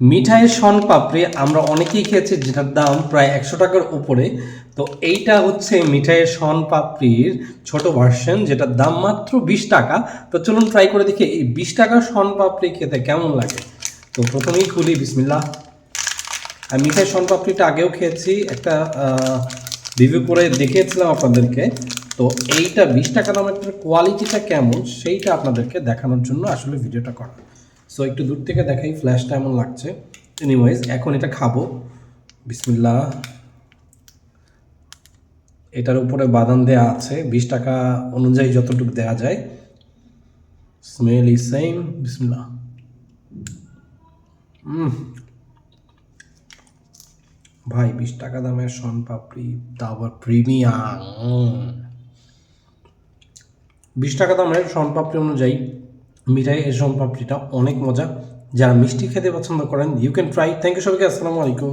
মিঠাইয়ের শন পাপড়ি আমরা অনেকেই খেয়েছি, যেটার দাম প্রায় একশো টাকার উপরে। তো এইটা হচ্ছে মিঠাইয়ের শন পাপড়ির ছোট ভার্সন যেটার দাম মাত্র বিশ টাকা। তো চলুন ট্রাই করে দেখি এই বিশ টাকার শন পাপড়ি খেতে কেমন লাগে। তো প্রথমেই খুলি, বিসমিল্লাহ। আর মিঠাই শন পাপড়িটা আগেও খেয়েছি, একটা রিভিউ করে দেখিয়েছিলাম আপনাদেরকে। তো এইটা বিশ টাকা দামের কোয়ালিটিটা কেমন, সেইটা আপনাদেরকে দেখানোর জন্য আসলে ভিডিওটা করা। সো একটু দূর থেকে দেখাই ফ্ল্যাশটা এমন লাগছে। এনিওয়াইজ এখন এটা খাব। বিসমিল্লা এটার উপরে বাদাম দেয়া আছে। বিশ টাকা অনুযায়ী যতটুকু দেয়া যায়। স্মেল ইজ সেম বিসমিল্লা ভাই, বিশ টাকা দামের শন পাপড়ি তা আবার প্রিমিয়াম। বিশ টাকা দামের শন পাপড়ি অনুযায়ী মিঠাই এর শন পাপড়িটা অনেক মজা। যারা মিষ্টি খেতে পছন্দ করেন you can try thank you সবাইকে, আসসালামু আলাইকুম।